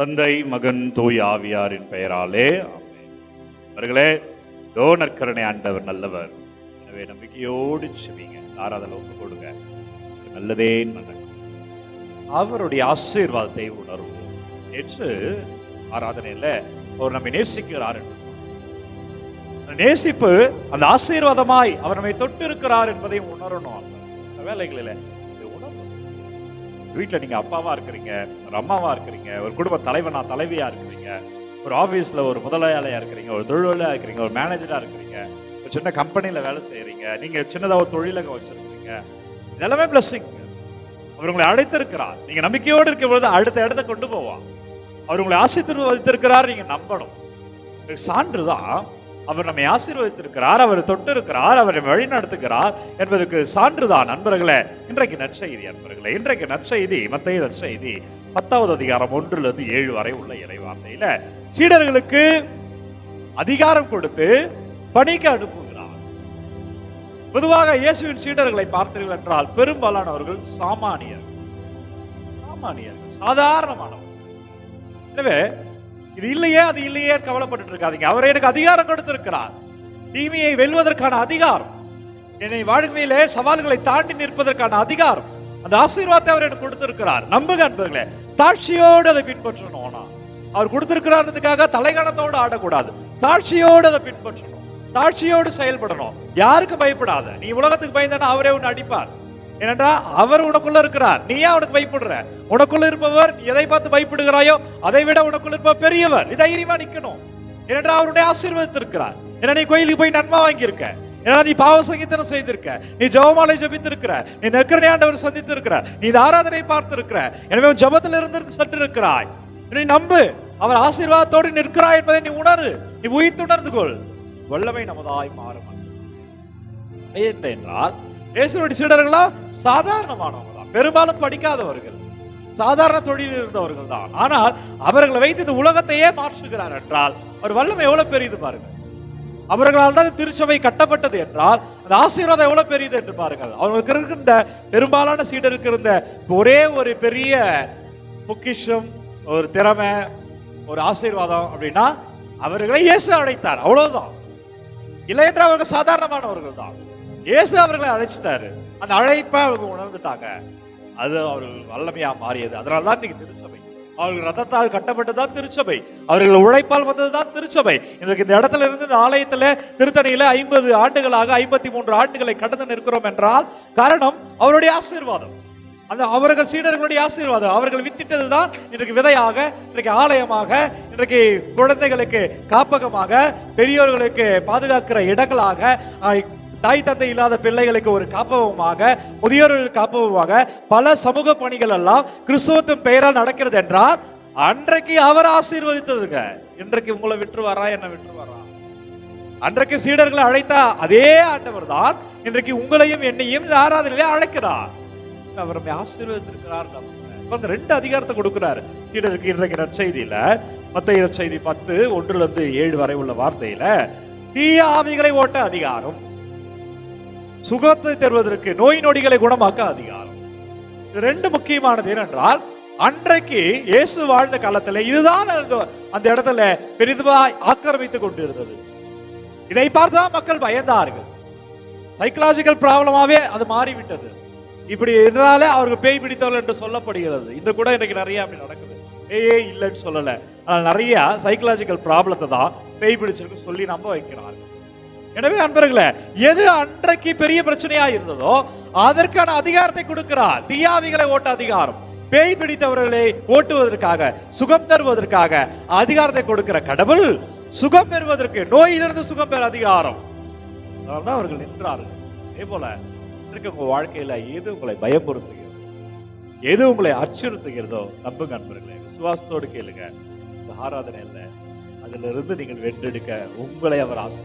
தந்தை மகன் தூய் ஆவியாரின் பெயராலே. அவர்களே தோ நற்கரணை ஆண்டவர் நல்லவர். எனவே நம்பிக்கையோடு செவிங்க ஆராதனை ஒப்பு கொடுங்க நல்லதே நடக்கும். அவருடைய ஆசீர்வாதத்தை உணர்வோம். நேற்று ஆராதனையில் அவர் நம்மை நேசிக்கிறார் என்று. நேசிப்பு அந்த ஆசீர்வாதமாய் அவர் நம்மை தொட்டு இருக்கிறார் என்பதை உணரணும் வேலைகளில். வீட்டில் நீங்கள் அப்பாவாக இருக்கிறீங்க ஒரு அம்மாவாக இருக்கிறீங்க ஒரு குடும்ப தலைவனா தலைவியாக இருக்கிறீங்க ஒரு ஆஃபீஸில் ஒரு முதலாளியாக இருக்கிறீங்க ஒரு தொழிலாளியாக இருக்கிறீங்க ஒரு மேனேஜராக இருக்கிறீங்க ஒரு சின்ன கம்பெனியில் வேலை செய்கிறீங்க நீங்கள் சின்னதாக ஒரு தொழிலகம் வச்சுருக்கீங்க. இதெல்லாமே பிளஸ்ஸிங் அவர் உங்களை அழைத்திருக்கிறார் நீங்கள் நம்பிக்கையோடு இருக்கும் பொழுது அடுத்த இடத்த கொண்டு போவான் அவர் உங்களை ஆசித்து வைத்திருக்கிறார் நீங்கள் நம்பணும். சான்று தான் அவர் நம்மை ஆசீர்வதித்திருக்கிறார் அவர் தொட்டு இருக்கிறார் அவரை வழி நடத்துகிறார் என்பதற்கு சான்றுதான். நண்பர்களே இன்றைக்கு நற்செய்தி நண்பர்களே இன்றைக்கு நற்செய்தி மத்திய நற்செய்தி பத்தாவது அதிகாரம் ஒன்றிலிருந்து ஏழு வரை உள்ள இறைவார்த்தையில சீடர்களுக்கு அதிகாரம் கொடுத்து பணிக்கு அனுப்புகிறார். பொதுவாக இயேசுவின் சீடர்களை பார்த்தீர்கள் என்றால் பெரும்பாலானவர்கள் சாமானியர் சாமானியர்கள் சாதாரணமானவர்கள். எனவே இது இல்லையே அது இல்லையே கவலைப்பட்டு இருக்காதீங்க அவர் எனக்கு அதிகாரம் கொடுத்திருக்கிறார். தீமையை வெல்வதற்கான அதிகாரம். என்னை வாழ்க்கையிலே சவால்களை தாண்டி நிற்பதற்கான அதிகாரம். அந்த ஆசீர்வாதத்தை அவர் எனக்கு கொடுத்திருக்கிறார். நம்புக அன்பர்களே தாட்சியோடு அதை பின்பற்றணும். ஆனா அவர் கொடுத்திருக்கிறார்ன்றதுக்காக தலைகணத்தோடு ஆடக்கூடாது. தாட்சியோடு அதை பின்பற்றணும். தாட்சியோடு செயல்படணும். யாருக்கு பயப்படாத. நீ உலகத்துக்கு பயந்தானா அவரே உன்னை அடிப்பார். ஏனென்றா அவர் உனக்குள்ள இருக்கிறார். நீ ஏன் அவனுக்கு பயப்படுற? உனக்குள்ள இருப்பவர் நீ எதை பார்த்து பயப்படுகிறாயோ அதை விட உனக்குள்ள இருப்ப பெரியவர். தைரியமா நிக்கணும். ஏனென்றா அவருடைய ஆசீர்வதித்திருக்கிறார் ஏன்னா நீ கோயிலுக்கு போய் நன்மை வாங்கியிருக்க? ஏன்னா நீ பாவ சங்கீதனம் செய்திருக்க? நீ ஜபமாலை ஜபித்திருக்கிற? நீ நெற்கரணை ஆண்டவர் சந்தித்திருக்கிற? நீ இந்த ஆராதனை பார்த்திருக்கிற? எனவே உன் ஜெபத்தில் இருந்து சற்று இருக்கிறாய் நீ நம்பு அவர் ஆசீர்வாதத்தோடு நிற்கிறாய் என்பதை நீ உணரு. நீ உயிர்த்துணர்ந்து கொள். வல்லமை நமதாய் மாறும். என்றால் இயேசுடைய சீடர்களா சாதாரணமானவங்க தான் பெரும்பாலும் படிக்காதவர்கள். சாதாரண தொழிலில் இருந்தவர்கள் தான். ஆனால் அவர்களை வைத்து இந்த உலகத்தையே மாற்றுகிறார் என்றால் அவர் வல்லமை எவ்வளவு பெரியது பாருங்க அவர்களால் தான் திருச்சபை கட்டப்பட்டது என்றால் அந்த ஆசீர்வாதம் எவ்வளவு பெரியது என்று பாருங்கள். அவர்களுக்கு இருக்கின்ற பெரும்பாலான சீடருக்கு இருந்த ஒரே ஒரு பெரிய பொக்கிஷம் ஒரு திறமை ஒரு ஆசீர்வாதம் அப்படின்னா அவர்களை இயேசு அழைத்தார். அவ்வளவுதான். இல்லை என்றால் அவர்கள் சாதாரணமானவர்கள் தான். இயேசு அவர்களை அழைச்சிட்டாரு. அந்த அழைப்பை அவங்க உணர்ந்துட்டாங்க. அது அவர்கள் வல்லமையா மாறியது. அதனால தான் இன்னைக்கு திருச்சபை. அவர்கள் ரத்தத்தால் கட்டப்பட்டதான் திருச்சபை. அவர்கள் உழைப்பால் வந்ததுதான் திருச்சபை. இன்றைக்கு இந்த இடத்துல இருந்து இந்த ஆலயத்துல திருத்தணியில ஐம்பது ஆண்டுகளாக ஐம்பத்தி மூன்று ஆண்டுகளை கடந்து நிற்கிறோம் என்றால் காரணம் அவருடைய ஆசீர்வாதம். அந்த அவர்கள் சீடர்களுடைய ஆசீர்வாதம். அவர்கள் வித்திட்டதுதான் இன்றைக்கு விதையாக இன்றைக்கு ஆலயமாக இன்றைக்கு குழந்தைகளுக்கு காப்பகமாக பெரியோர்களுக்கு பாதுகாக்கிற இடங்களாக தாய் தந்தை இல்லாத பிள்ளைகளுக்கு ஒரு காப்பகமாக முதியோர்களுக்கு காப்பகமாக பல சமூக பணிகள் எல்லாம் கிறிஸ்துவத்தின் பெயரால் நடக்கிறது என்றால் அன்றைக்கு அவர் ஆசீர்வதித்ததுங்க. இன்றைக்கு உங்களை விட்டுருவாரா என்ன விட்டுருவாரா? அன்றைக்கு சீடர்களை அழைத்தா அதே ஆண்டவர் தான் இன்றைக்கு உங்களையும் என்னையும் இந்த ஆராதனையிலே அழைக்கிறார். அவர் நம்மை ஆசீர்வதித்திருக்கிறார் நமக்கு. ரெண்டு அதிகாரத்தை கொடுக்கிறார். சீடருக்கு இன்றைக்கு நற்செய்தியில மத்திய நற்செய்தி பத்து ஒன்றுல இருந்து ஏழு வரை உள்ள வார்த்தையில தீய ஆவிகளை ஓட்ட அதிகாரம். சுகத்தை தருவதற்கு நோய் நொடிகளை குணமாக்க அதிகாரம் இது ரெண்டு முக்கியமானது ஏனென்றால் அன்றைக்கு இயேசு வாழ்ந்த காலத்துல இதுதான் அந்த- இடத்துல பெரிதுவாய் ஆக்கிரமித்துக் கொண்டிருந்தது. இதை பார்த்துதான் மக்கள் பயந்தார்கள். சைக்கலாஜிக்கல் ப்ராப்ளமாவே அது மாறிவிட்டது. இப்படி என்றாலே அவர்கள் பேய் பிடித்தவர்கள் என்று சொல்லப்படுகிறது. இன்று கூட இன்னைக்கு நிறைய அப்படி நடக்குது. பேயே இல்லைன்னு சொல்லலை. ஆனால் நிறைய சைக்கலாஜிக்கல் ப்ராப்ளத்தை தான் பேய் பிடிச்சிருக்கு சொல்லி நம்ப வைக்கிறார்கள். எனவே அன்பர்களே எது அன்றைக்கு பெரிய பிரச்சனையா இருந்ததோ அதற்கான அதிகாரத்தை கொடுக்கிறார். தீயாவிகளை ஓட்ட அதிகாரம். பேய் பிடித்தவர்களை ஓட்டுவதற்காக சுகம் தருவதற்காக அதிகாரத்தை கொடுக்கிற கடவுள் சுகம் பெறுவதற்கு நோயிலிருந்து சுகம் பெற அதிகாரம். அவர்கள் நின்றார்கள். அதே போல இன்றைக்கு உங்க வாழ்க்கையில எது உங்களை பயப்படுத்துகிறது எது உங்களை அச்சுறுத்துகிறதோ நம்புங்க அன்பர்களே. விசுவாசத்தோடு கேளுங்க. ஆராதனை இல்லை அதிலிருந்து நீங்கள் வென்றெடுக்க உங்களை அவர் ஆசை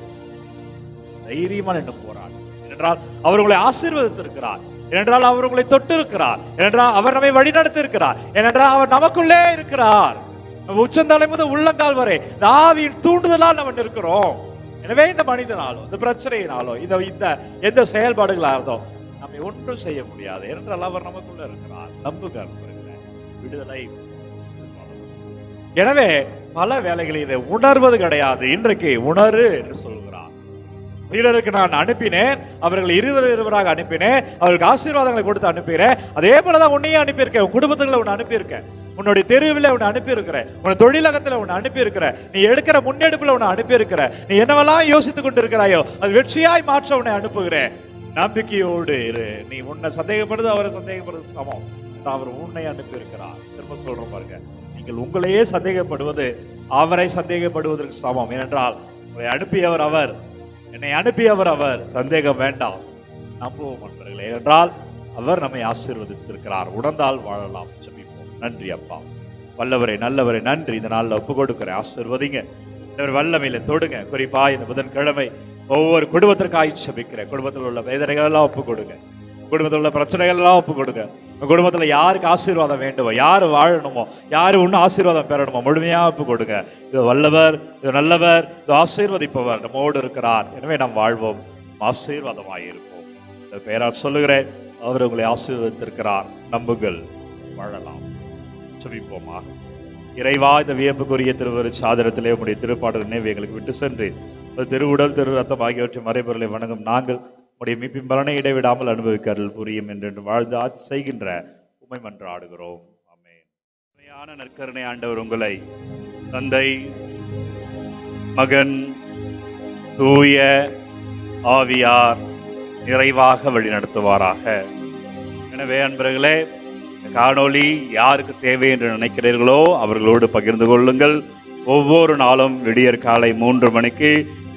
தைரியமா நின்று போராடும் என்றால் அவர் உங்களை ஆசீர்வதித்திருக்கிறார். ஏனென்றால் அவர் உங்களை தொட்டிருக்கிறார். ஏனென்றால் அவர் நம்மை வழிநடத்தி இருக்கிறார் ஏனென்றால் அவர் நமக்குள்ளே இருக்கிறார். நம்ம உச்சந்தலை முதல் உள்ளங்கால் வரை இந்த ஆவியின் தூண்டுதலால் நம்ம இருக்கிறோம் எனவே இந்த மனிதனாலோ இந்த பிரச்சனையினாலோ இந்த இந்த எந்த செயல்பாடுகளாக இருந்தோ நம்மை ஒன்றும் செய்ய முடியாது. ஏனென்றால் அவர் நமக்குள்ள இருக்கிறார். நம்புக விடுதலை. எனவே பல வேலைகளில் இதை உணர்வது கிடையாது. இன்றைக்கு உணரு என்று சொல்வது சீடருக்கு நான் அனுப்பினேன் அவர்கள் இருவர் இருவராக அனுப்பினேன் அவர்களுக்கு ஆசீர்வாதங்களை கொடுத்து அனுப்பினேன் அதே போலதான் உன்னையும் அனுப்பியிருக்கேன் உன் குடும்பத்துல உன்னை அனுப்பியிருக்கேன். உன்னுடைய தெருவில் உன்னை அனுப்பியிருக்கிறேன். உன் தொழிலகத்தில் உன்னை அனுப்பியிருக்கிற நீ எடுக்கிற முன்னெடுப்பில் உன்னை அனுப்பியிருக்கிற நீ என்னவெல்லாம் யோசித்துக் கொண்டிருக்கிறாயோ அது வெற்றியாய் மாற்ற உன்னை அனுப்புகிறேன். நம்பிக்கையோடு இரு. நீ உன்னை சந்தேகப்படுது அவரை சந்தேகப்படுறது சமம். அவர் உன்னை அனுப்பியிருக்கிறார். திரும்ப சொல்றேன் பாருங்க. நீங்கள் உங்களையே சந்தேகப்படுவது அவரை சந்தேகப்படுவதற்கு சமம். ஏனென்றால் உங்களை அனுப்பியவர் அவர். என்னை அனுப்பியவர் அவர். சந்தேகம் வேண்டாம். நம்புவோம் நண்பர்களே. என்றால் அவர் நம்மை ஆசீர்வதித்திருக்கிறார். உணர்ந்தால் வாழலாம். ஜெபிப்போம். நன்றி அப்பா. வல்லவரை நல்லவரை நன்றி. இந்த நாளில் ஒப்பு கொடுக்குறேன் ஆசீர்வதிங்க. வல்லமையில தொடுங்க. குறிப்பா இந்த புதன்கிழமை ஒவ்வொரு குடும்பத்திற்காக சபிக்கிறேன் குடும்பத்தில் உள்ள வேதனைகள் எல்லாம் ஒப்பு கொடுங்க. குடும்பத்தில் உள்ள பிரச்சனைகள் எல்லாம் ஒப்பு கொடுங்க. உங்க குடும்பத்தில் யாருக்கு ஆசீர்வாதம் வேண்டுமோ யார் வாழணுமோ யார் இன்னும் ஆசீர்வாதம் பெறணுமோ முழுமையாக ஒப்பு கொடுங்க. இது வல்லவர் இது நல்லவர் இது ஆசீர்வதிப்பவர் நம்மோடு இருக்கிறார். எனவே நாம் வாழ்வோம் ஆசீர்வாதமாக இருப்போம். இந்த பெயரால் சொல்லுகிறேன் அவர் உங்களை ஆசீர்வதித்திருக்கிறார். நம்புங்கள் வாழலாம். செபிப்போமாக இறைவா இந்த வியப்புக்குரிய திருவரு சாதனத்திலே உடைய திருப்பாடல் நினைவு எங்களுக்கு விட்டு சென்று திருவுடல் திரு ரத்தம் ஆகியவற்றை மறைபொருளை வணங்கும் நாங்கள் உடைய மீட்பின் பலனை இடைவிடாமல் அனுபவிக்க அருள் புரியும் என்று வாழ்ந்து ஆட்சி செய்கின்ற உமை மன்றாடுகிறோம் ஆமென். உண்மையான நற்கருணை ஆண்டவர் உங்களை தந்தை மகன் தூய ஆவியார் நிறைவாக வழிநடத்துவாராக எனவே அன்பர்களே காணொளி யாருக்கு தேவை என்று நினைக்கிறீர்களோ அவர்களோடு பகிர்ந்து கொள்ளுங்கள். ஒவ்வொரு நாளும் விடியற் காலை மூன்று மணிக்கு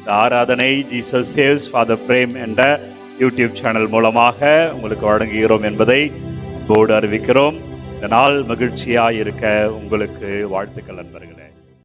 இந்த ஆராதனை ஜீசஸ் சேவ்ஸ் ஃபாதர் பிரேம் என்ற யூடியூப் சேனல் மூலமாக உங்களுக்கு வழங்குகிறோம் என்பதை போர்டு அறிவிக்கிறோம். இந்த நாள் மகிழ்ச்சியாக இருக்க உங்களுக்கு வாழ்த்துக்கள் நண்பர்களே.